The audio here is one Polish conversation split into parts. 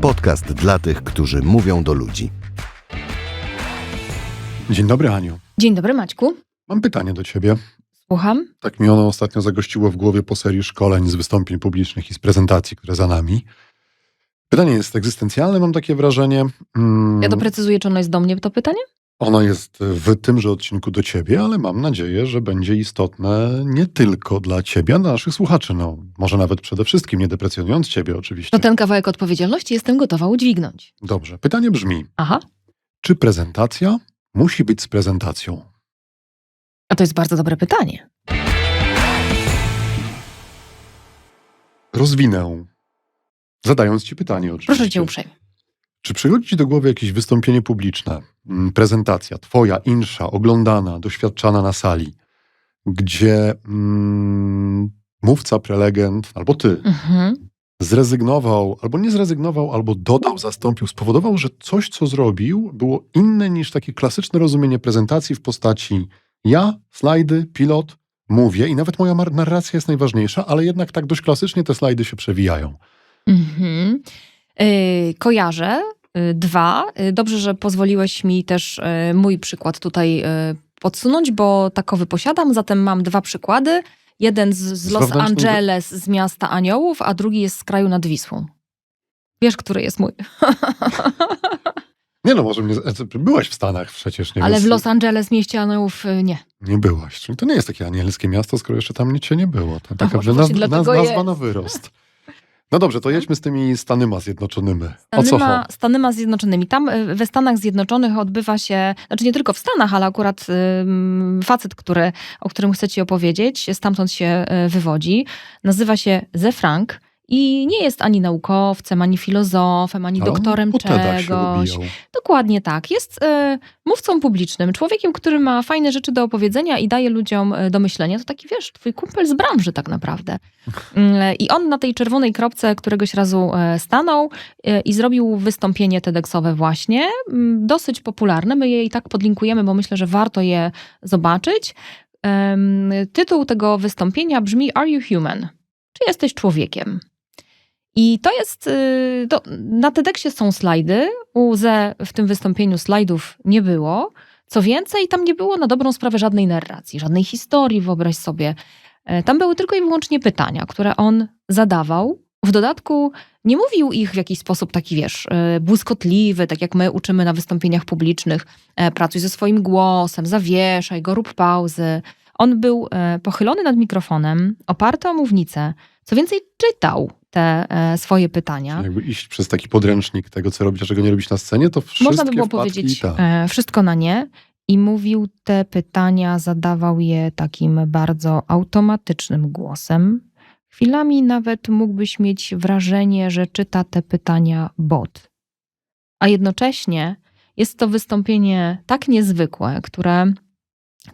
Podcast dla tych, którzy mówią do ludzi. Dzień dobry, Aniu. Dzień dobry, Maćku. Mam pytanie do ciebie. Słucham. Tak mi ono ostatnio zagościło w głowie po serii szkoleń z wystąpień publicznych i z prezentacji, które za nami. Pytanie jest egzystencjalne, mam takie wrażenie. Mm, Ja doprecyzuję, czy ono jest do mnie, to pytanie? Ono jest w tymże odcinku do ciebie, ale mam nadzieję, że będzie istotne nie tylko dla ciebie, a dla naszych słuchaczy. No, może nawet przede wszystkim, nie deprecjonując ciebie oczywiście. No ten kawałek odpowiedzialności jestem gotowa udźwignąć. Dobrze. Pytanie brzmi, Aha. czy prezentacja musi być z prezentacją? A to jest bardzo dobre pytanie. Rozwinę. Zadając ci pytanie oczywiście. Proszę cię uprzejmie. Czy przychodzi ci do głowy jakieś wystąpienie publiczne, mm, prezentacja twoja, insza, oglądana, doświadczana na sali, gdzie mm, mówca, prelegent albo ty Mhm. zrezygnował, albo nie zrezygnował, albo dodał, zastąpił, spowodował, że coś, co zrobił, było inne niż takie klasyczne rozumienie prezentacji w postaci ja, slajdy, pilot, mówię i nawet moja narracja jest najważniejsza, ale jednak tak dość klasycznie te slajdy się przewijają. Mhm. Yy, kojarzę. Yy, dwa. Yy, dobrze, że pozwoliłeś mi też mój przykład tutaj podsunąć, bo takowy posiadam. Zatem mam dwa przykłady. Jeden z, z Los Angeles, z miasta Aniołów, a drugi jest z kraju nad Wisłą. Wiesz, który jest mój. Nie no, może mnie, byłaś w Stanach przecież, nie Ale Więc w Los Angeles, mieście Aniołów, nie. Nie byłaś. Czyli to nie jest takie anielskie miasto, skoro jeszcze tam nic się nie było. To taka dlatego nazwa jest. na wyrost. No dobrze, to jedźmy z tymi Stanyma Zjednoczonymi. O co Stanyma, chodzi? Stanyma Zjednoczonymi. Tam y, we Stanach Zjednoczonych odbywa się, znaczy nie tylko w Stanach, ale akurat ym, facet, który, o którym chcę ci opowiedzieć, stamtąd się y, wywodzi. Nazywa się Ze Frank i nie jest ani naukowcem, ani filozofem, ani doktorem czegoś. Dokładnie tak. Jest y, mówcą publicznym, człowiekiem, który ma fajne rzeczy do opowiedzenia i daje ludziom y, do myślenia. To taki, wiesz, twój kumpel z branży tak naprawdę. Y, I on na tej czerwonej kropce któregoś razu stanął i zrobił wystąpienie TEDxowe właśnie. Mm, Dosyć popularne. My je i tak podlinkujemy, bo myślę, że warto je zobaczyć. Tytuł tego wystąpienia brzmi Are you human? Czy jesteś człowiekiem? I to jest. y, To, na TEDxie są slajdy. U Ze w tym wystąpieniu slajdów nie było. Co więcej, tam nie było na dobrą sprawę żadnej narracji, żadnej historii, wyobraź sobie. E, Tam były tylko i wyłącznie pytania, które on zadawał. W dodatku nie mówił ich w jakiś sposób taki, wiesz, e, błyskotliwy, tak jak my uczymy na wystąpieniach publicznych. E, Pracuj ze swoim głosem, zawieszaj go, rób pauzy. On był pochylony nad mikrofonem, oparty o mównicę. Co więcej, czytał te e, swoje pytania. Jakby iść przez taki podręcznik tego, co robić, a czego nie robić na scenie, to wszystkie Można by było powiedzieć tak. e, wszystko na nie. I mówił te pytania, zadawał je takim bardzo automatycznym głosem. Chwilami nawet mógłbyś mieć wrażenie, że czyta te pytania bot. A jednocześnie jest to wystąpienie tak niezwykłe, które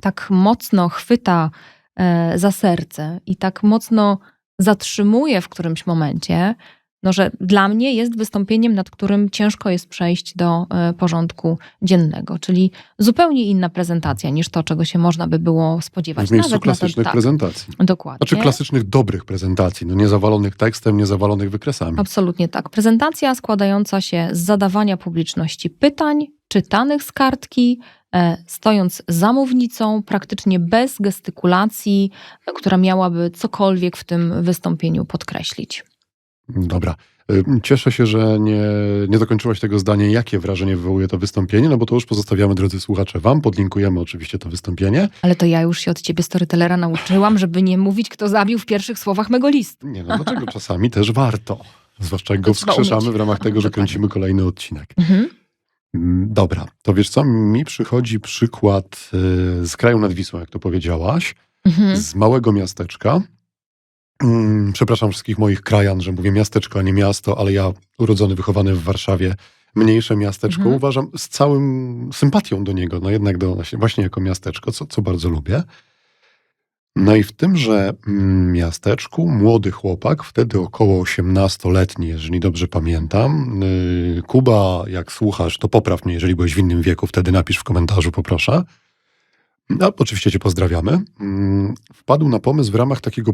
tak mocno chwyta e, za serce i tak mocno zatrzymuje w którymś momencie, no, że dla mnie jest wystąpieniem, nad którym ciężko jest przejść do e, porządku dziennego, czyli zupełnie inna prezentacja niż to, czego się można by było spodziewać. W miejscu Nawet na ten- klasycznych tak, prezentacji. Dokładnie. Znaczy klasycznych, dobrych prezentacji, no nie zawalonych tekstem, nie zawalonych wykresami. Absolutnie tak. Prezentacja składająca się z zadawania publiczności pytań, czytanych z kartki, e, stojąc za mównicą, praktycznie bez gestykulacji, e, która miałaby cokolwiek w tym wystąpieniu podkreślić. Dobra. Y, Cieszę się, że nie, nie dokończyłaś tego zdania, jakie wrażenie wywołuje to wystąpienie, no bo to już pozostawiamy, drodzy słuchacze, wam. Podlinkujemy oczywiście to wystąpienie. Ale to ja już się od ciebie, storytellera, nauczyłam, żeby nie mówić, kto zabił w pierwszych słowach mego listu. Nie no, dlaczego czasami też warto. Zwłaszcza jak go wskrzeszamy w ramach tego, że kręcimy kolejny odcinek. Mhm. Dobra, to wiesz co, mi przychodzi przykład y, z kraju nad Wisłą, jak to powiedziałaś, Mhm. z małego miasteczka. Mm, Przepraszam wszystkich moich krajan, że mówię miasteczko, a nie miasto, ale ja urodzony, wychowany w Warszawie, mniejsze miasteczko, Mhm. uważam z całym sympatią do niego, no jednak do, właśnie jako miasteczko, co, co bardzo lubię. No i w tymże mm, miasteczku młody chłopak, wtedy około 18-letni, jeżeli dobrze pamiętam. Yy, Kuba, jak słuchasz, to popraw mnie, jeżeli byłeś w innym wieku, wtedy napisz w komentarzu, poproszę. No, oczywiście Cię pozdrawiamy. Mm, Wpadł na pomysł w ramach takiego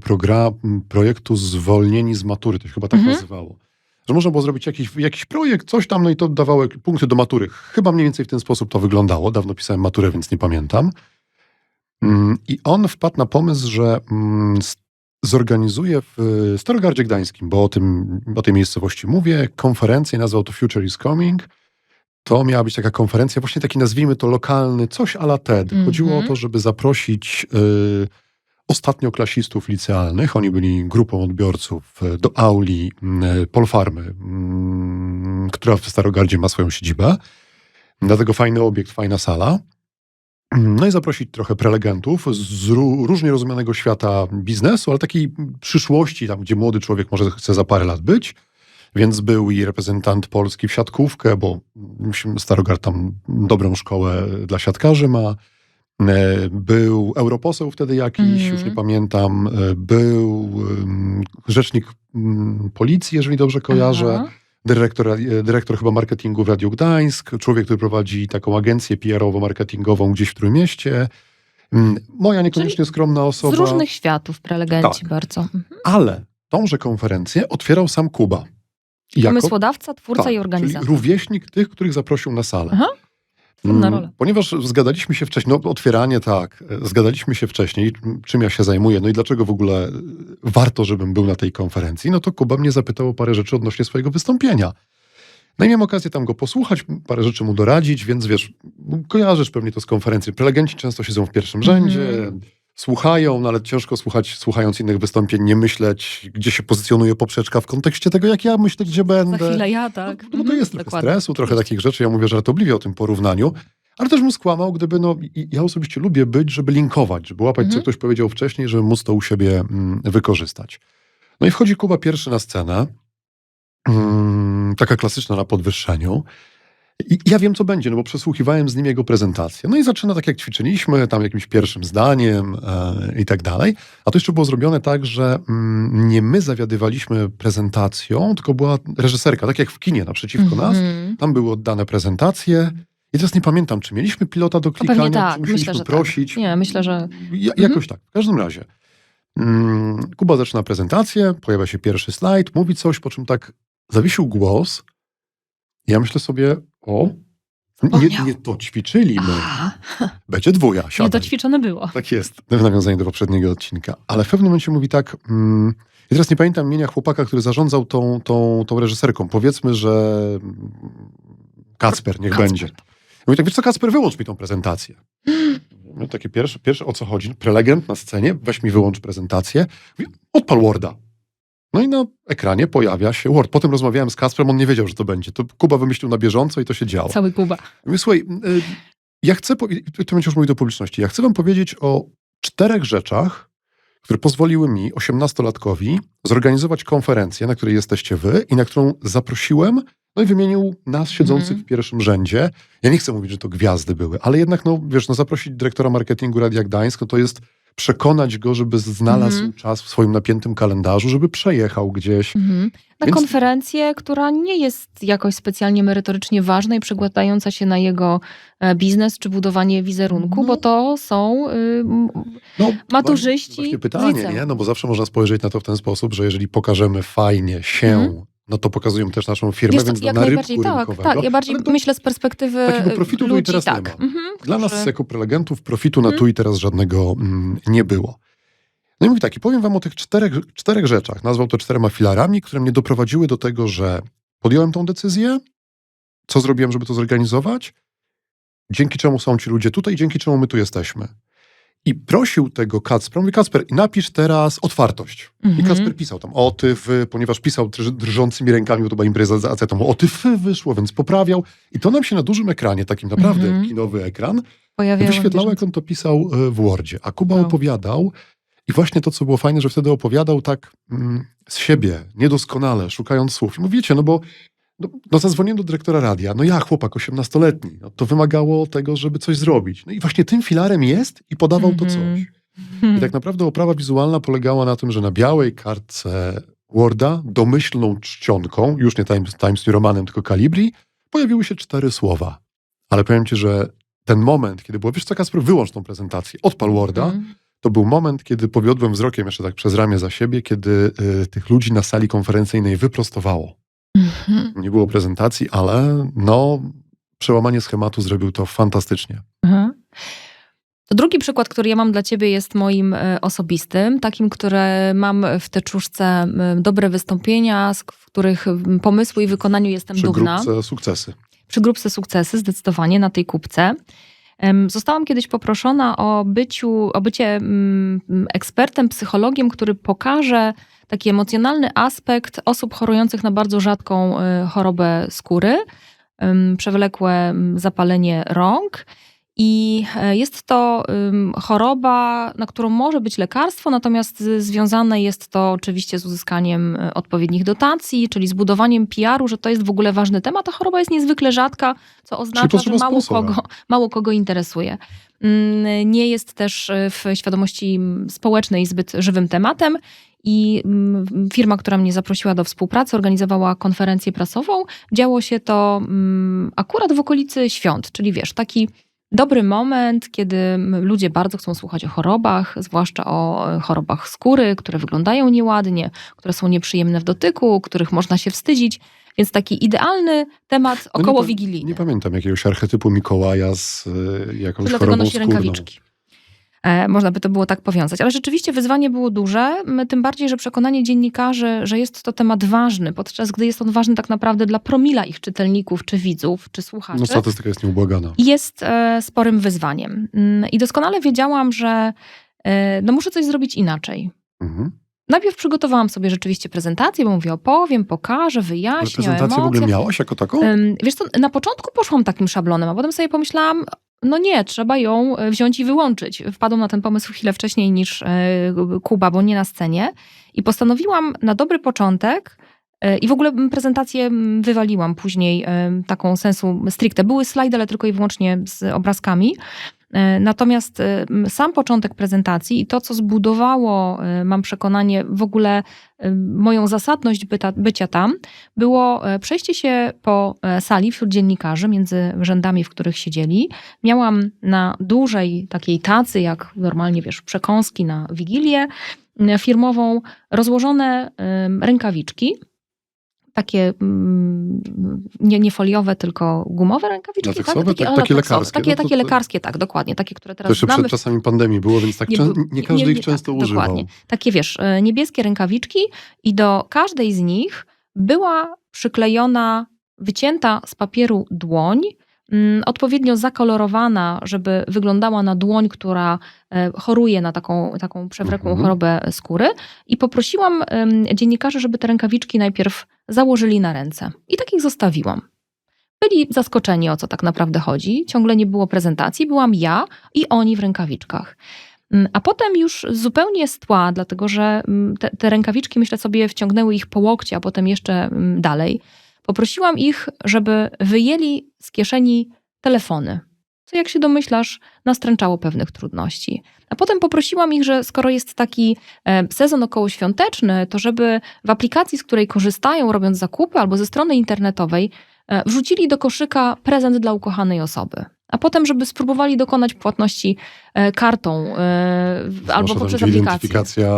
projektu Zwolnieni z matury, to się chyba tak Mhm. nazywało. że można było zrobić jakiś, jakiś projekt, coś tam, no i to dawało punkty do matury. Chyba mniej więcej w ten sposób to wyglądało. Dawno pisałem maturę, więc nie pamiętam. Mm, I on wpadł na pomysł, że mm, zorganizuje w Starogardzie Gdańskim, bo o, tym, o tej miejscowości mówię, konferencję, nazwał to Future is Coming. To miała być taka konferencja, właśnie taki nazwijmy to lokalny, coś ala TED. Chodziło o Mhm. to, żeby zaprosić y, ostatnioklasistów licealnych, oni byli grupą odbiorców y, do auli y, Polfarmy, y, która w Starogardzie ma swoją siedzibę. Dlatego fajny obiekt, fajna sala. No i zaprosić trochę prelegentów z ró- różnie rozumianego świata biznesu, ale takiej przyszłości, tam gdzie młody człowiek może chce za parę lat być. Więc był i reprezentant Polski w siatkówkę, bo mm, Starogard tam dobrą szkołę dla siatkarzy ma. E, Był europoseł wtedy jakiś, Mhm. już nie pamiętam. E, Był rzecznik mm, policji, jeżeli dobrze kojarzę Aha. Dyrektor, e, dyrektor chyba marketingu w Radiu Gdańsk, człowiek, który prowadzi taką agencję PR-owo-marketingową gdzieś w Trójmieście. Mm, Moja niekoniecznie skromna osoba, Z różnych światów prelegenci Tak. bardzo. Mhm. ale tąże konferencję otwierał sam Kuba. I Pomysłodawca, twórca tak, i organizator. Czyli rówieśnik tych, których zaprosił na salę. Aha. Trudna Mm, rola. Ponieważ zgadaliśmy się wcześniej, no otwieranie tak, zgadaliśmy się wcześniej, czym ja się zajmuję, no i dlaczego w ogóle e, warto, żebym był na tej konferencji, no to Kuba mnie zapytał o parę rzeczy odnośnie swojego wystąpienia. No i miałem okazję tam go posłuchać, parę rzeczy mu doradzić, więc wiesz, kojarzysz pewnie to z konferencji. Prelegenci często siedzą w pierwszym Mhm. rzędzie, słuchają, no ale ciężko słuchać, słuchając innych wystąpień, nie myśleć, gdzie się pozycjonuje poprzeczka w kontekście tego, jak ja myślę, gdzie będę. Za chwilę ja, tak. No, bo to Mhm, jest trochę dokładnie. stresu, trochę takich rzeczy. Ja mówię żartobliwie o tym porównaniu, ale też bym skłamał, gdyby, no, ja osobiście lubię być, żeby linkować, żeby łapać, co Mhm. ktoś powiedział wcześniej, żeby móc to u siebie mm, wykorzystać. No i wchodzi Kuba pierwszy na scenę, mm, taka klasyczna na podwyższeniu. I ja wiem, co będzie, no bo przesłuchiwałem z nim jego prezentację. No i zaczyna tak, jak ćwiczyliśmy, tam jakimś pierwszym zdaniem e, i tak dalej. A to jeszcze było zrobione tak, że mm, nie my zawiadywaliśmy prezentacją, tylko była reżyserka, tak jak w kinie naprzeciwko nas. Mhm. Tam były oddane prezentacje. I teraz nie pamiętam, czy mieliśmy pilota do pewnie klikania, tak, czy myślę, musieliśmy że tak. prosić. Nie, myślę, że- Ja, Mhm. jakoś tak. W każdym razie. Mm, Kuba zaczyna prezentację, pojawia się pierwszy slajd, mówi coś, po czym tak zawiesił głos. Ja myślę sobie, o, nie, nie to ćwiczyliśmy. Będzie dwuja, nie siadaj. to ćwiczone było. Tak jest, w nawiązaniu do poprzedniego odcinka. Ale w pewnym momencie mówi tak, mm, ja teraz nie pamiętam imienia chłopaka, który zarządzał tą, tą, tą reżyserką. Powiedzmy, że Kacper, niech Kacper. będzie. Mówi tak, wiesz co, Kacper, wyłącz mi tą prezentację. No, takie pierwsze, pierwsze, o co chodzi? Prelegent na scenie, weź mi wyłącz prezentację. Mówi, odpal Worda. No i na ekranie pojawia się Word. Potem rozmawiałem z Kacprem, on nie wiedział, że to będzie. To Kuba wymyślił na bieżąco i to się działo. Cały Kuba. Mówię, słuchaj, y, ja chcę, to będzie już mówił do publiczności, ja chcę wam powiedzieć o czterech rzeczach, które pozwoliły mi, osiemnastolatkowi, zorganizować konferencję, na której jesteście wy i na którą zaprosiłem, no i wymienił nas siedzących Mhm. w pierwszym rzędzie. Ja nie chcę mówić, że to gwiazdy były, ale jednak, no wiesz, no zaprosić dyrektora marketingu Radia Gdańsk, no to jest przekonać go, żeby znalazł Mhm. czas w swoim napiętym kalendarzu, żeby przejechał gdzieś. Mhm. Na Więc- konferencję, która nie jest jakoś specjalnie merytorycznie ważna i przekładająca się na jego e, biznes czy budowanie wizerunku, No. bo to są y, No, Maturzyści Właśnie pytanie, nie? No bo zawsze można spojrzeć na to w ten sposób, że jeżeli pokażemy fajnie się, Mhm. No to pokazujemy też naszą firmę, Wiesz więc jak na najbardziej rybku tak, tak. Ja bardziej to myślę z perspektywy takiego profitu tu i ludzi, teraz nie tak. ma. Mhm, Dla nas którzy- jako prelegentów profitu na Mhm. tu i teraz żadnego mm, nie było. No i mówi tak, i powiem wam o tych czterech, czterech rzeczach. Nazwał to czterema filarami, które mnie doprowadziły do tego, że podjąłem tą decyzję, co zrobiłem, żeby to zorganizować, dzięki czemu są ci ludzie tutaj, dzięki czemu my tu jesteśmy. I prosił tego Kacpra, mówi Kacper, napisz teraz otwartość. I Mhm. Kacper pisał tam o ty, wy, ponieważ pisał drż- drżącymi rękami, bo to była impreza z acetom, o ty, fy wyszło, więc poprawiał. I to nam się na dużym ekranie, takim naprawdę Mhm. kinowy ekran, wyświetlało, jak on to pisał e, w Wordzie. A Kuba Wow. opowiadał i właśnie to, co było fajne, że wtedy opowiadał tak mm, z siebie, niedoskonale, szukając słów. I mówicie, no bo no, no zadzwoniłem do dyrektora radia, no ja, chłopak, 18-letni, no to wymagało tego, żeby coś zrobić. No i właśnie tym filarem jest i podawał to Mhm. coś. I tak naprawdę oprawa wizualna polegała na tym, że na białej kartce Worda domyślną czcionką, już nie Times, Times New Romanem, tylko Calibri, pojawiły się cztery słowa. Ale powiem ci, że ten moment, kiedy było, wiesz co, Kasper, wyłącz tą prezentację, odpal Worda, Mhm. to był moment, kiedy powiodłem wzrokiem jeszcze tak przez ramię za siebie, kiedy y, tych ludzi na sali konferencyjnej wyprostowało. Mhm. Nie było prezentacji, ale no, przełamanie schematu zrobił to fantastycznie. Mhm. To drugi przykład, który ja mam dla ciebie, jest moim e, osobistym, takim, które mam w teczuszce dobre wystąpienia, z których pomysłu i wykonaniu jestem Przy dumna. grupce sukcesy. Przy grupce sukcesy, zdecydowanie na tej kupce. Zostałam kiedyś poproszona o, byciu, o bycie mm, ekspertem, psychologiem, który pokaże taki emocjonalny aspekt osób chorujących na bardzo rzadką y, chorobę skóry, przewlekłe mm, zapalenie rąk. I e, jest to choroba, na którą może być lekarstwo, natomiast związane jest to oczywiście z uzyskaniem e, odpowiednich dotacji, czyli z budowaniem PR-u, że to jest w ogóle ważny temat. Ta choroba jest niezwykle rzadka, co oznacza, że mało kogo, mało kogo interesuje. Mm, Nie jest też e, w świadomości społecznej zbyt żywym tematem. I firma, która mnie zaprosiła do współpracy, organizowała konferencję prasową. Działo się to akurat w okolicy świąt, czyli wiesz, taki dobry moment, kiedy ludzie bardzo chcą słuchać o chorobach, zwłaszcza o e, chorobach skóry, które wyglądają nieładnie, które są nieprzyjemne w dotyku, których można się wstydzić. Więc taki idealny temat No nie około pa- wigilijny. Nie pamiętam jakiegoś archetypu Mikołaja z y, jakąś Dlatego chorobą nosi skórną. rękawiczki. E, Można by to było tak powiązać. Ale rzeczywiście wyzwanie było duże, tym bardziej, że przekonanie dziennikarzy, że jest to temat ważny, podczas gdy jest on ważny tak naprawdę dla promila ich czytelników, czy widzów, czy słuchaczy, No statystyka jest nieubłagana. jest e, sporym wyzwaniem. Mm, I doskonale wiedziałam, że e, no muszę coś zrobić inaczej. Mhm. Najpierw przygotowałam sobie rzeczywiście prezentację, bo mówię, opowiem, pokażę, wyjaśnię prezentację w ogóle miałaś jako taką? Wiesz co, na początku poszłam takim szablonem, a potem sobie pomyślałam, no nie, trzeba ją e, wziąć i wyłączyć. Wpadłam na ten pomysł chwilę wcześniej niż e, Kuba, bo nie na scenie. I postanowiłam na dobry początek e, i w ogóle prezentację wywaliłam później taką sensu stricte. Były slajdy, ale tylko i wyłącznie z obrazkami. E, Natomiast e, sam początek prezentacji i to, co zbudowało, e, mam przekonanie, w ogóle moją zasadność byta, bycia tam, było przejście się po sali wśród dziennikarzy, między rzędami, w których siedzieli. Miałam na dużej takiej tacy, jak normalnie wiesz, przekąski na wigilię firmową, rozłożone rękawiczki. Takie mm, nie, nie foliowe, tylko gumowe rękawiczki. Lateksowe? tak? Tak, takie lateksowe. lekarskie. Takie, No to- takie to- lekarskie, tak, dokładnie. Takie, które To teraz jeszcze znamy. przed czasami pandemii było, więc tak Nie nie, nie- każdy nie- ich często tak, używał. dokładnie. Takie wiesz, e, niebieskie rękawiczki i do każdej z nich była przyklejona, wycięta z papieru dłoń, odpowiednio zakolorowana, żeby wyglądała na dłoń, która e, choruje na taką, taką przewlekłą Mhm. chorobę skóry. I poprosiłam dziennikarzy, żeby te rękawiczki najpierw założyli na ręce. I tak ich zostawiłam. Byli zaskoczeni, o co tak naprawdę chodzi. Ciągle nie było prezentacji, byłam ja i oni w rękawiczkach. Mm, A potem już zupełnie z tła, dlatego że mm, te, te rękawiczki, myślę sobie, wciągnęły ich po łokcie, a potem jeszcze mm, dalej. Poprosiłam ich, żeby wyjęli z kieszeni telefony. Co, jak się domyślasz, nastręczało pewnych trudności. A potem poprosiłam ich, że skoro jest taki e, sezon okołoświąteczny, to żeby w aplikacji, z której korzystają, robiąc zakupy, albo ze strony internetowej, e, wrzucili do koszyka prezent dla ukochanej osoby. A potem, żeby spróbowali dokonać płatności e, kartą Zwłaszcza albo poprzez aplikację. identyfikacja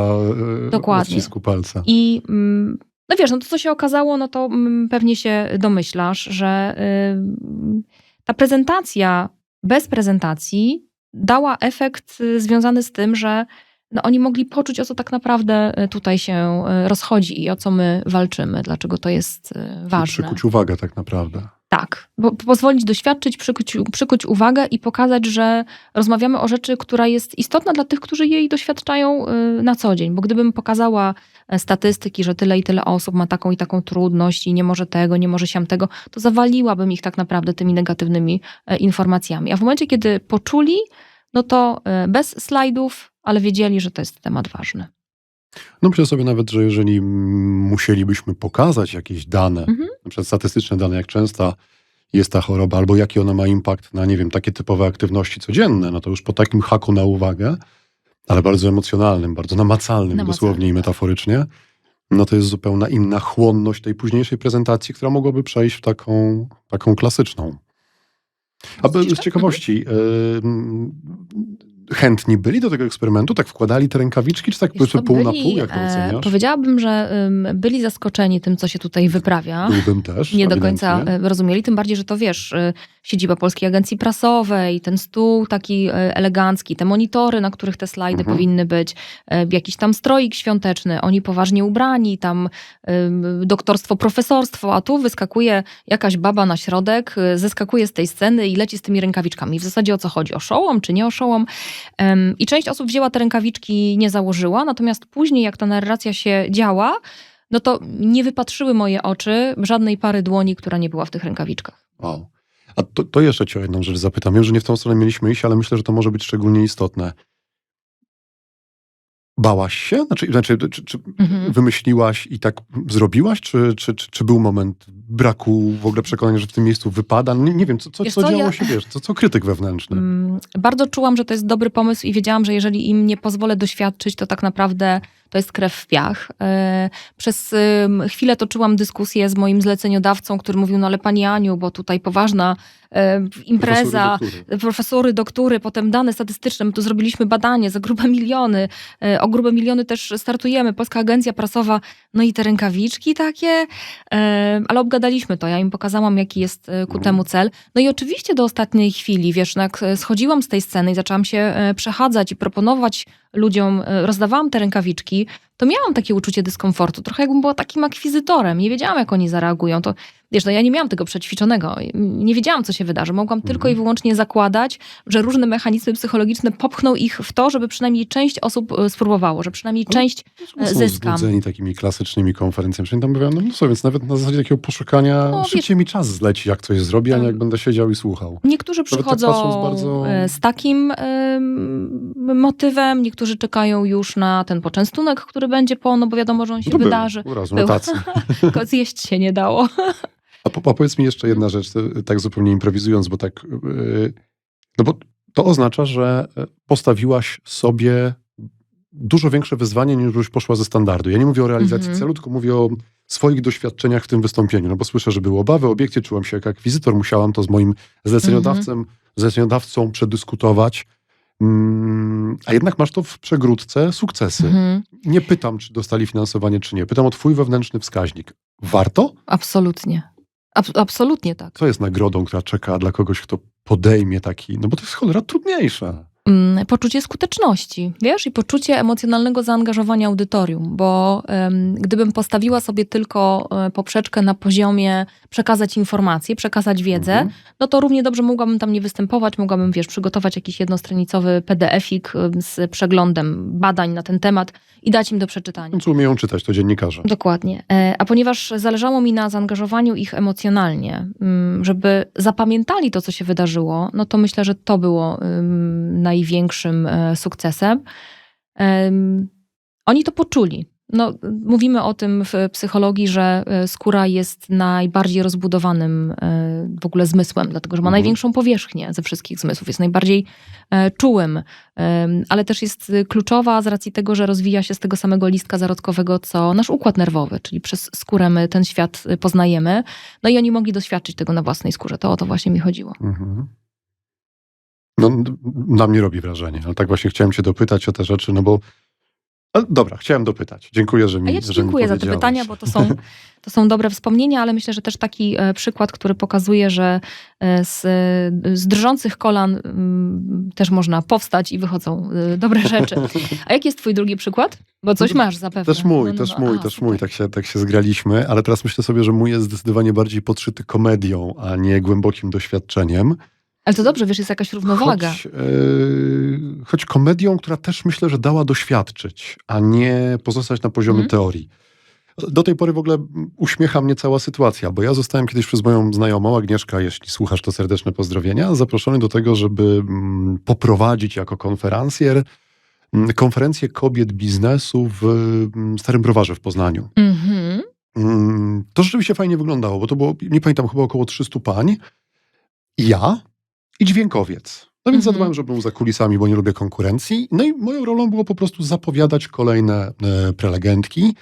e, Dokładnie. odcisku palca. I mm, no wiesz, no to co się okazało, no to mm, pewnie się domyślasz, że y, ta prezentacja bez prezentacji dała efekt y, związany z tym, że no oni mogli poczuć, o co tak naprawdę y, tutaj się rozchodzi i o co my walczymy, dlaczego to jest ważne. Przykuć uwagę tak naprawdę. Tak, bo pozwolić doświadczyć, przykuć, przykuć uwagę i pokazać, że rozmawiamy o rzeczy, która jest istotna dla tych, którzy jej doświadczają y, na co dzień. Bo gdybym pokazała e, statystyki, że tyle i tyle osób ma taką i taką trudność i nie może tego, nie może siam tego, to zawaliłabym ich tak naprawdę tymi negatywnymi e, informacjami. A w momencie, kiedy poczuli, no to e, bez slajdów, ale wiedzieli, że to jest temat ważny. No myślę sobie nawet, że jeżeli musielibyśmy pokazać jakieś dane, Mhm. na przykład statystyczne dane, jak częsta jest ta choroba, albo jaki ona ma impact na, nie wiem, takie typowe aktywności codzienne, no to już po takim haku na uwagę, ale bardzo emocjonalnym, bardzo namacalnym, dosłownie i tak. metaforycznie, no to jest zupełna inna chłonność tej późniejszej prezentacji, która mogłaby przejść w taką, taką klasyczną. A Widzisz z to? ciekawości, mm, chętni byli do tego eksperymentu? Tak wkładali te rękawiczki, czy tak powiedzmy pół na byli, pół? Jak to e, oceniasz? Powiedziałabym, że byli zaskoczeni tym, co się tutaj wyprawia. Byłbym też. nie do końca e, rozumieli, tym bardziej, że to wiesz, e, siedziba Polskiej Agencji Prasowej, ten stół taki e, elegancki, te monitory, na których te slajdy Mhm. powinny być, e, jakiś tam stroik świąteczny, oni poważnie ubrani, tam em, doktorstwo, profesorstwo, a tu wyskakuje jakaś baba na środek, e, zeskakuje z tej sceny i leci z tymi rękawiczkami. W zasadzie o co chodzi? O szołom czy nie o szołom? I część osób wzięła te rękawiczki, nie założyła, natomiast później, jak ta narracja się działa, no to nie wypatrzyły moje oczy żadnej pary dłoni, która nie była w tych rękawiczkach. Wow. A to, to jeszcze cię o jedną rzecz zapytam. Wiem, że nie w tą stronę mieliśmy iść, ale myślę, że to może być szczególnie istotne. Bałaś się? Znaczy, znaczy czy, czy Mhm. wymyśliłaś i tak zrobiłaś? Czy, czy, czy, czy był moment braku w ogóle przekonania, że w tym miejscu wypada? Nie, nie wiem, co, co, Wiesz co co, działo ja- się, wiesz, co, co krytyk wewnętrzny? Mm, Bardzo czułam, że to jest dobry pomysł i wiedziałam, że jeżeli im nie pozwolę doświadczyć, to tak naprawdę to jest krew w piach. E, Przez chwilę toczyłam dyskusję z moim zleceniodawcą, który mówił, no ale pani Aniu, bo tutaj poważna impreza, Profesory, doktory. profesory, doktory, potem dane statystyczne. My tu zrobiliśmy badanie za grube miliony. E, O grube miliony też startujemy. Polska Agencja Prasowa, no i te rękawiczki takie. E, Ale obgadaliśmy to. Ja im pokazałam, jaki jest e, ku Mhm. temu cel. No i oczywiście do ostatniej chwili, wiesz, no jak e, schodziłam z tej sceny i zaczęłam się e, przechadzać i proponować ludziom, e, rozdawałam te rękawiczki, to miałam takie uczucie dyskomfortu. Trochę jakbym była takim akwizytorem. Nie wiedziałam, jak oni zareagują. To Wiesz, no ja nie miałam tego przećwiczonego. Nie wiedziałam, co się wydarzy. Mogłam tylko i wyłącznie zakładać, że różne mechanizmy psychologiczne popchną ich w to, żeby przynajmniej część osób e, spróbowało, że przynajmniej No, część No, są zyskam. znudzeni takimi klasycznymi konferencjami. Przecież tam mówią, no, no co, więc nawet na zasadzie takiego poszukania No, szybciej mi czas zleci, jak coś zrobi, a nie jak będę siedział i słuchał. Niektórzy tak przychodzą patrząc bardzo- e, z takim em, motywem, niektórzy czekają już na ten poczęstunek, który będzie po, no bo wiadomo, że on się No wydarzy. Był, raz, Był. zjeść się nie dało. A, po, a powiedz mi jeszcze jedna rzecz, to- tak zupełnie improwizując, bo tak. Yy, no bo to oznacza, że e, postawiłaś sobie dużo większe wyzwanie, niż już poszła ze standardu. Ja nie mówię o realizacji Mhm. celu, tylko mówię o swoich doświadczeniach w tym wystąpieniu. No bo słyszę, że były obawy, obiekcje, czułem się jak akwizytor, musiałam to z moim zleceniodawcą, Mhm. zleceniodawcą przedyskutować. Mm, a jednak masz to w przegródce sukcesy. Mhm. Nie pytam, czy dostali finansowanie, czy nie. Pytam o twój wewnętrzny wskaźnik. Warto? Absolutnie. Ab- absolutnie tak. Co jest nagrodą, która czeka dla kogoś, kto podejmie taki, no bo to jest cholera trudniejsza. Mm, Poczucie skuteczności, wiesz, i poczucie emocjonalnego zaangażowania audytorium, bo em, gdybym postawiła sobie tylko e, poprzeczkę na poziomie przekazać informacje, przekazać wiedzę, Mhm. no to równie dobrze mogłabym tam nie występować, mogłabym, wiesz, przygotować jakiś jednostronicowy PDF-ik z przeglądem badań na ten temat i dać im do przeczytania. Co umieją czytać, to dziennikarze. Dokładnie. E, A ponieważ zależało mi na zaangażowaniu ich emocjonalnie, mm, żeby zapamiętali to, co się wydarzyło, no to myślę, że to było ym, największym e, sukcesem. Em, Oni to poczuli. No, mówimy o tym w psychologii, że e, skóra jest najbardziej rozbudowanym e, w ogóle zmysłem, dlatego że ma Mhm. największą powierzchnię ze wszystkich zmysłów, jest najbardziej czułym, ale też jest kluczowa z racji tego, że rozwija się z tego samego listka zarodkowego, co nasz układ nerwowy, czyli przez skórę my ten świat poznajemy. No i oni mogli doświadczyć tego na własnej skórze. To o to właśnie mi chodziło. Mhm. No, na mnie robi wrażenie, ale tak właśnie chciałem cię dopytać o te rzeczy, no bo. Ale dobra, chciałem dopytać. Dziękuję, że mi A ja że dziękuję za te pytania, bo to są, to są dobre wspomnienia, ale myślę, że też taki e, przykład, który pokazuje, że e, z, z drżących kolan mm, też można powstać i wychodzą e, dobre rzeczy. A jaki jest twój drugi przykład? Bo coś masz zapewne. Też mój, No, no, też no. mój, też mój. Tak się, tak się zgraliśmy, ale teraz myślę sobie, że mój jest zdecydowanie bardziej podszyty komedią, a nie głębokim doświadczeniem. Ale to dobrze, wiesz, jest jakaś równowaga. Choć, yy, choć komedią, która też myślę, że dała doświadczyć, a nie pozostać na poziomie Mhm. teorii. Do tej pory w ogóle uśmiecha mnie cała sytuacja, bo ja zostałem kiedyś przez moją znajomą, Agnieszka, jeśli słuchasz, to serdeczne pozdrowienia, zaproszony do tego, żeby mm, poprowadzić jako konferencjer mm, konferencję kobiet biznesu w mm, Starym Browarze w Poznaniu. Mhm. Mm, To rzeczywiście fajnie wyglądało, bo to było, nie pamiętam, chyba około 300 pań. Ja i dźwiękowiec. No więc Mhm. zadbałem, że byłem za kulisami, bo nie lubię konkurencji. No i moją rolą było po prostu zapowiadać kolejne e, prelegentki.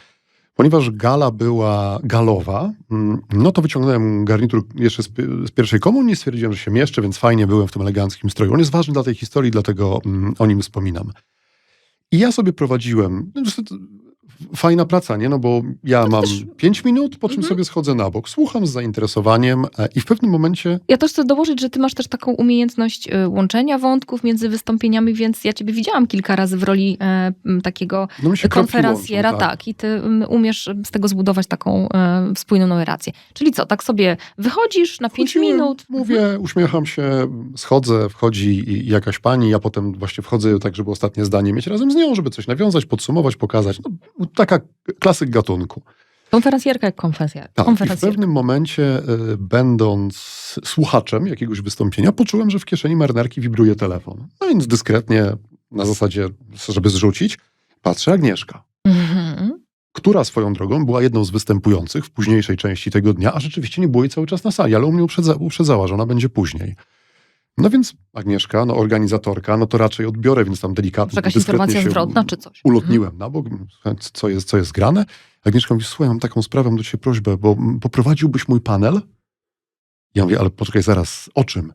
Ponieważ gala była galowa, mm, no to wyciągnąłem garnitur jeszcze z, z pierwszej komunii, stwierdziłem, że się mieszczę, więc fajnie byłem w tym eleganckim stroju. On jest ważny dla tej historii, dlatego mm, o nim wspominam. I ja sobie prowadziłem, no, fajna praca, nie? No bo ja mam też- pięć minut, po czym Mhm. sobie schodzę na bok, słucham z zainteresowaniem e, i w pewnym momencie Ja też chcę dołożyć, że ty masz też taką umiejętność y, łączenia wątków między wystąpieniami, więc ja ciebie widziałam kilka razy w roli e, takiego no konferencjera, łączą, tak. i ty umiesz z tego zbudować taką e, spójną narrację. Czyli co, tak sobie wychodzisz na pięć Wchodziłem, minut. Mówię, uśmiecham się, schodzę, wchodzi jakaś pani, ja potem właśnie wchodzę tak, żeby ostatnie zdanie mieć razem z nią, żeby coś nawiązać, podsumować, pokazać. No, taka klasyk gatunku. Konferencjerka jak konferencjer. Tak, i w konferencjerka. pewnym momencie, y, będąc słuchaczem jakiegoś wystąpienia, poczułem, że w kieszeni marynarki wibruje telefon. No więc dyskretnie, na zasadzie, żeby zrzucić, patrzę, Agnieszka, Mhm. która swoją drogą była jedną z występujących w późniejszej części tego dnia, a rzeczywiście nie było jej cały czas na sali, ale u mnie uprzedza, uprzedzała, że ona będzie później. No więc Agnieszka, no organizatorka, no to raczej odbiorę, więc tam delikatnie, Jakaś informacja zwrotna czy coś. ulotniłem na bok, co jest, co jest grane. Agnieszka mówi, słuchaj, mam taką sprawę, mam do ciebie prośbę, bo poprowadziłbyś mój panel? Ja mówię, ale poczekaj, zaraz, o czym?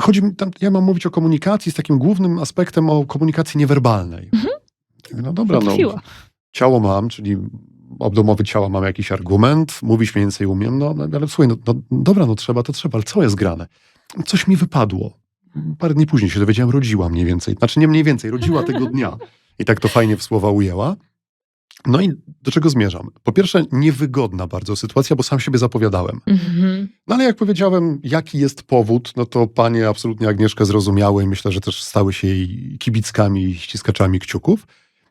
Chodzi mi tam, ja mam mówić o komunikacji z takim głównym aspektem o komunikacji niewerbalnej. No dobra, no, ciało mam, czyli obdomowy ciała mam jakiś argument, mówić mniej więcej umiem, no, no ale słuchaj, no, no dobra, no trzeba, to trzeba, ale co jest grane? Coś mi wypadło. Parę dni później się dowiedziałem, rodziła mniej więcej. Znaczy nie mniej więcej, rodziła tego dnia. I tak to fajnie w słowa ujęła. No i do czego zmierzam? Po pierwsze, niewygodna bardzo sytuacja, bo sam siebie zapowiadałem. Mhm. No ale jak powiedziałem, jaki jest powód, no to panie absolutnie Agnieszkę zrozumiały i myślę, że też stały się jej kibickami i ściskaczami kciuków.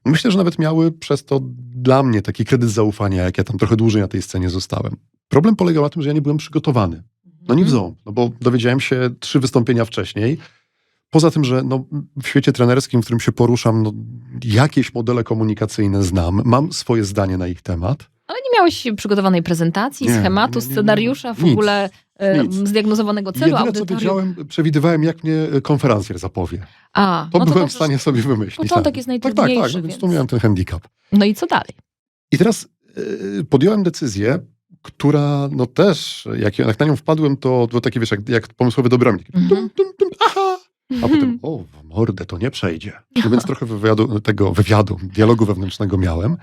Myślę, że nawet miały przez to dla mnie taki kredyt zaufania, jak ja tam trochę dłużej na tej scenie zostałem. Problem polegał na tym, że ja nie byłem przygotowany. No nie w ząb, no bo dowiedziałem się trzy wystąpienia wcześniej. Poza tym, że no, w świecie trenerskim, w którym się poruszam, no, jakieś modele komunikacyjne znam, mam swoje zdanie na ich temat. Ale nie miałeś przygotowanej prezentacji, Nie, schematu, nie, nie, scenariusza, w Nic, ogóle e, nic. zdiagnozowanego celu, Jedyne, co audytorium. wiedziałem, przewidywałem, jak mnie konferencjer zapowie. A, To no byłem dobrze, w stanie sobie wymyślić. Początek tak. jest Tak, tak, najtrudniejszy, tak. No, więc tu więc- miałem ten handicap. No i co dalej? I teraz y, podjąłem decyzję, która no też, jak, jak na nią wpadłem, to było takie, wiesz, jak, jak pomysłowy dobrownik. Mhm. Tum, tum, tum, aha! A potem, o, w mordę, to nie przejdzie. No więc trochę wywiadu, tego wywiadu, dialogu wewnętrznego miałem.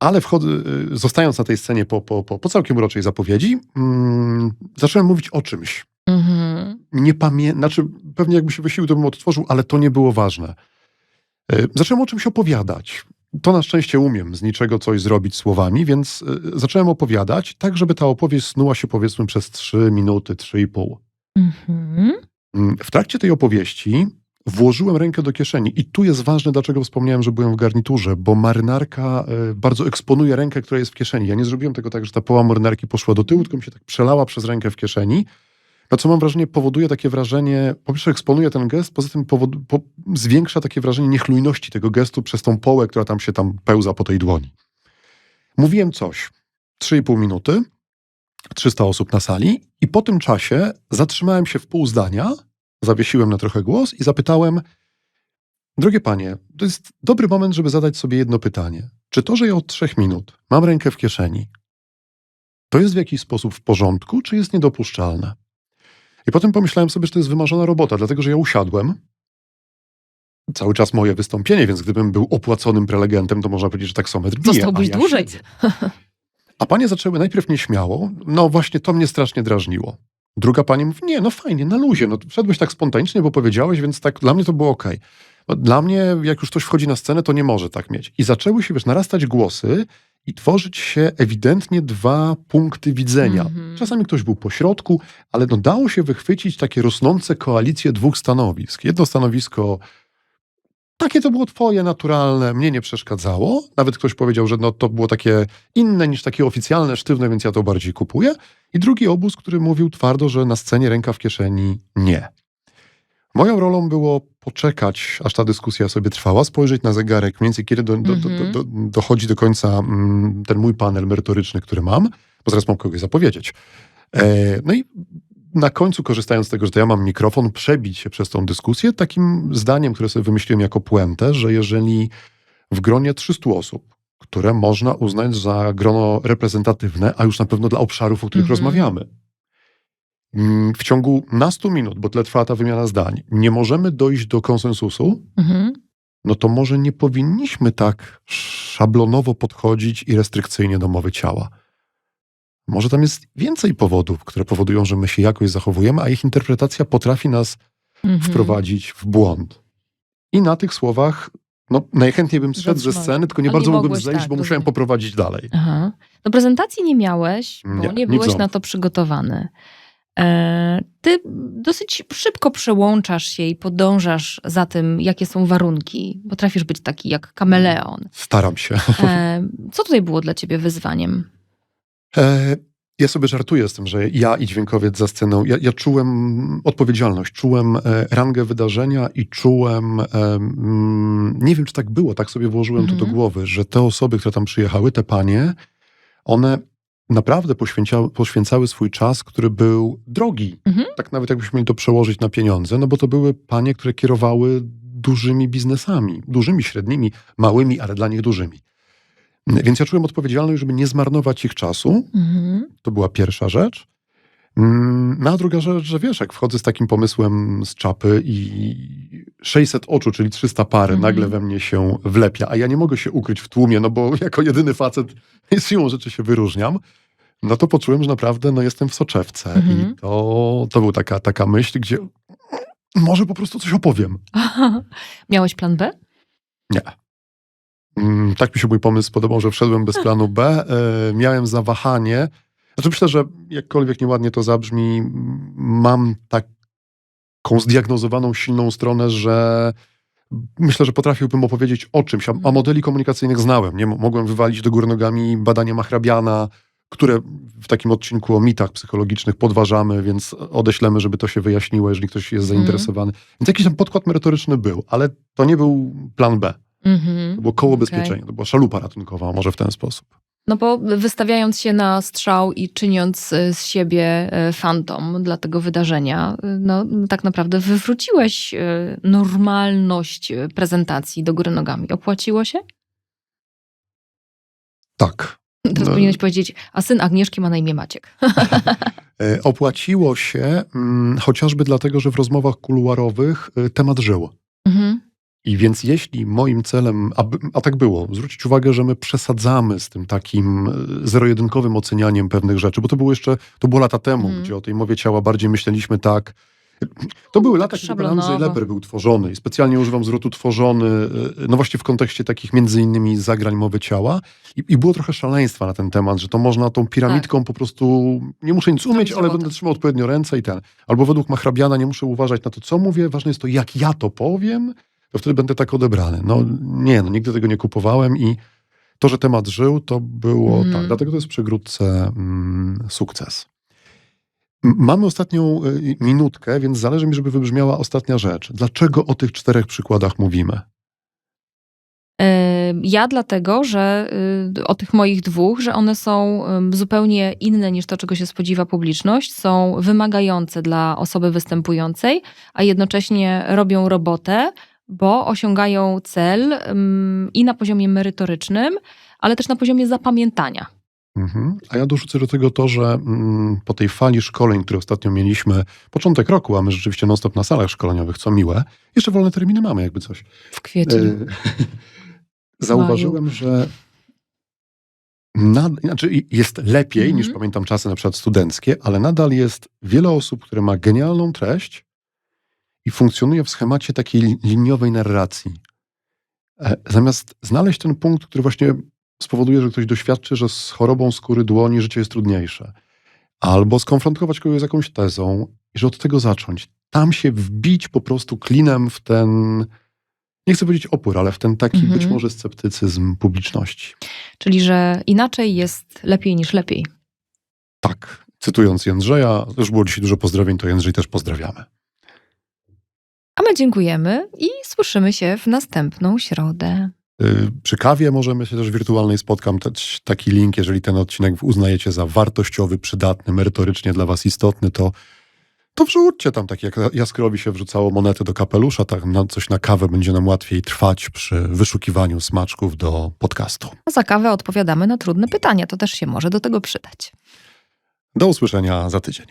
Ale wchodzę, y, zostając na tej scenie po, po, po, po całkiem uroczej zapowiedzi, mm, zacząłem mówić o czymś. Mhm. Nie pamiętam, znaczy pewnie jakby się wysiłek, to bym odtworzył, ale to nie było ważne. Y, Zacząłem o czymś opowiadać. To na szczęście umiem z niczego coś zrobić słowami, więc y, zacząłem opowiadać tak, żeby ta opowieść snuła się powiedzmy przez 3 minuty, 3,5. Mhm. Mm, W trakcie tej opowieści włożyłem rękę do kieszeni i tu jest ważne, dlaczego wspomniałem, że byłem w garniturze, bo marynarka y, bardzo eksponuje rękę, która jest w kieszeni. Ja nie zrobiłem tego tak, że ta poła marynarki poszła do tyłu, tylko mi się tak przelała przez rękę w kieszeni. No co mam wrażenie, powoduje takie wrażenie, po pierwsze eksponuje ten gest, poza tym powod, po, zwiększa takie wrażenie niechlujności tego gestu przez tą połę, która tam się tam pełza po tej dłoni. Mówiłem coś, 3,5 minuty, 300 osób na sali i po tym czasie zatrzymałem się w pół zdania, zawiesiłem na trochę głos i zapytałem, drogie panie, to jest dobry moment, żeby zadać sobie jedno pytanie. Czy to, że ja od trzech minut mam rękę w kieszeni, to jest w jakiś sposób w porządku, czy jest niedopuszczalne? I potem pomyślałem sobie, że to jest wymarzona robota, dlatego że ja usiadłem, cały czas moje wystąpienie, więc gdybym był opłaconym prelegentem, to można powiedzieć, że taksometr bije, Zostałbyś ja dłużej. siedzę. A panie zaczęły najpierw nieśmiało, no właśnie to mnie strasznie drażniło. Druga pani mówi, nie, no fajnie, na luzie, no wszedłeś tak spontanicznie, bo powiedziałeś, więc tak dla mnie to było okej. No, Dla mnie, jak już ktoś wchodzi na scenę, to nie może tak mieć. I zaczęły się, wiesz, narastać głosy i tworzyć się ewidentnie dwa punkty widzenia. Mhm. Czasami ktoś był po środku, ale no dało się wychwycić takie rosnące koalicje dwóch stanowisk. Jedno stanowisko takie to było twoje, naturalne, mnie nie przeszkadzało. Nawet ktoś powiedział, że no, to było takie inne niż takie oficjalne, sztywne, więc ja to bardziej kupuję. I drugi obóz, który mówił twardo, że na scenie ręka w kieszeni nie. Moją rolą było poczekać, aż ta dyskusja sobie trwała, spojrzeć na zegarek, mniej więcej kiedy do, do, do, Mhm. do, dochodzi do końca mm, ten mój panel merytoryczny, który mam, bo zaraz mam kogoś zapowiedzieć. E, no i na końcu, korzystając z tego, że ja mam mikrofon, przebić się przez tą dyskusję takim zdaniem, które sobie wymyśliłem jako puentę, że jeżeli w gronie 300 osób które można uznać za grono reprezentatywne, a już na pewno dla obszarów, o których Mhm. rozmawiamy. Mm, W ciągu nastu minut, bo tyle trwała ta wymiana zdań, nie możemy dojść do konsensusu, Mhm. no to może nie powinniśmy tak szablonowo podchodzić i restrykcyjnie do mowy ciała. Może tam jest więcej powodów, które powodują, że my się jakoś zachowujemy, a ich interpretacja potrafi nas Mhm. wprowadzić w błąd. I na tych słowach, no najchętniej bym zszedł ze sceny, tylko nie A bardzo nie mogłem zejść, tak, bo musiałem poprowadzić dalej. Aha. Do prezentacji nie miałeś, bo Nie, nie, byłeś na to przygotowany. E, ty dosyć szybko przełączasz się i podążasz za tym, jakie są warunki. Potrafisz być taki jak kameleon. Staram się. E, co tutaj było dla ciebie wyzwaniem? E, ja sobie żartuję z tym, że ja i dźwiękowiec za sceną, ja, ja czułem odpowiedzialność, czułem e, rangę wydarzenia i czułem, e, mm, nie wiem czy tak było, tak sobie włożyłem to Mhm. do głowy, że te osoby, które tam przyjechały, te panie, one naprawdę poświęcały, poświęcały swój czas, który był drogi. Mhm. Tak nawet jakbyśmy mieli to przełożyć na pieniądze, no bo to były panie, które kierowały dużymi biznesami, dużymi, średnimi, małymi, ale dla nich dużymi. Więc ja czułem odpowiedzialność, żeby nie zmarnować ich czasu, Mhm. to była pierwsza rzecz. Mm, No a druga rzecz, że wiesz, jak wchodzę z takim pomysłem z czapy i 600 oczu, czyli 300 pary, Mhm. nagle we mnie się wlepia, a ja nie mogę się ukryć w tłumie, no bo jako jedyny facet z siłą rzeczy się wyróżniam, no to poczułem, że naprawdę no, jestem w soczewce. Mhm. I to, to była taka, taka myśl, gdzie może po prostu coś opowiem. Miałeś plan B? Nie. Mm, Tak mi się mój pomysł podobał, że wszedłem bez planu B. E, miałem zawahanie. Znaczy myślę, że jakkolwiek nieładnie to zabrzmi, mam taką zdiagnozowaną silną stronę, że myślę, że potrafiłbym opowiedzieć o czymś, a, a modeli komunikacyjnych znałem. Nie mo- mogłem wywalić do góry nogami badania Machrabiana, które w takim odcinku o mitach psychologicznych podważamy, więc odeślemy, żeby to się wyjaśniło, jeżeli ktoś jest Mhm. zainteresowany. Więc jakiś tam podkład merytoryczny był, ale to nie był plan B. Mhm. To było koło Okej. bezpieczenia, to była szalupa ratunkowa, może w ten sposób. No bo wystawiając się na strzał i czyniąc e, z siebie e, fantom dla tego wydarzenia, e, no tak naprawdę wywróciłeś normalność prezentacji do góry nogami. Opłaciło się? Tak. Teraz No. powinieneś powiedzieć, a syn Agnieszki ma na imię Maciek. Opłaciło się mm, chociażby dlatego, że w rozmowach kuluarowych temat żył. I więc jeśli moim celem, a, a tak było, zwrócić uwagę, że my przesadzamy z tym takim e, zero-jedynkowym ocenianiem pewnych rzeczy, bo to było jeszcze, to było lata temu, Mhm. gdzie o tej mowie ciała bardziej myśleliśmy tak. To były lata, kiedy. Andrzej Leper był tworzony i specjalnie używam zwrotu tworzony, e, no właśnie w kontekście takich między innymi zagrań mowy ciała I, i było trochę szaleństwa na ten temat, że to można tą piramidką po prostu, nie muszę nic umieć, Tak. Ale będę trzymał odpowiednio ręce i ten. Albo według Machrabiana nie muszę uważać na to, co mówię, ważne jest to, jak ja to powiem, to wtedy będę tak odebrany. No nie, no nigdy tego nie kupowałem i to, że temat żył, to było Mhm. tak. Dlatego to jest przy Grudce mm, sukces. Mamy ostatnią y, minutkę, więc zależy mi, żeby wybrzmiała ostatnia rzecz. Dlaczego o tych czterech przykładach mówimy? E, Ja dlatego, że y, o tych moich dwóch, że one są zupełnie inne niż to, czego się spodziewa publiczność, są wymagające dla osoby występującej, a jednocześnie robią robotę, bo osiągają cel ym, i na poziomie merytorycznym, ale też na poziomie zapamiętania. Mhm. A ja dorzucę do tego to, że mm, po tej fali szkoleń, które ostatnio mieliśmy, początek roku, a my rzeczywiście non-stop na salach szkoleniowych, co miłe, jeszcze wolne terminy mamy, jakby coś. W kwietniu. E, Zauważyłem, że nad, znaczy jest lepiej Mhm. niż pamiętam czasy na przykład studenckie, ale nadal jest wiele osób, które ma genialną treść i funkcjonuje w schemacie takiej li- liniowej narracji. E, Zamiast znaleźć ten punkt, który właśnie spowoduje, że ktoś doświadczy, że z chorobą skóry dłoni życie jest trudniejsze. Albo skonfrontować kogoś z jakąś tezą i że od tego zacząć. Tam się wbić po prostu klinem w ten, nie chcę powiedzieć opór, ale w ten taki Mhm. być może sceptycyzm publiczności. Czyli, że inaczej jest lepiej niż lepiej. Tak, cytując Jędrzeja, już było dzisiaj dużo pozdrowień, to Jędrzej też pozdrawiamy. A my dziękujemy i słyszymy się w następną środę. Y, Przy kawie możemy się też wirtualnej spotkam, też taki link, jeżeli ten odcinek uznajecie za wartościowy, przydatny, merytorycznie dla Was istotny, to to wrzućcie tam, tak jak Jaskrowi się wrzucało monety do kapelusza, tak na coś na kawę będzie nam łatwiej trwać przy wyszukiwaniu smaczków do podcastu. A za kawę odpowiadamy na trudne pytania. To też się może do tego przydać. Do usłyszenia za tydzień.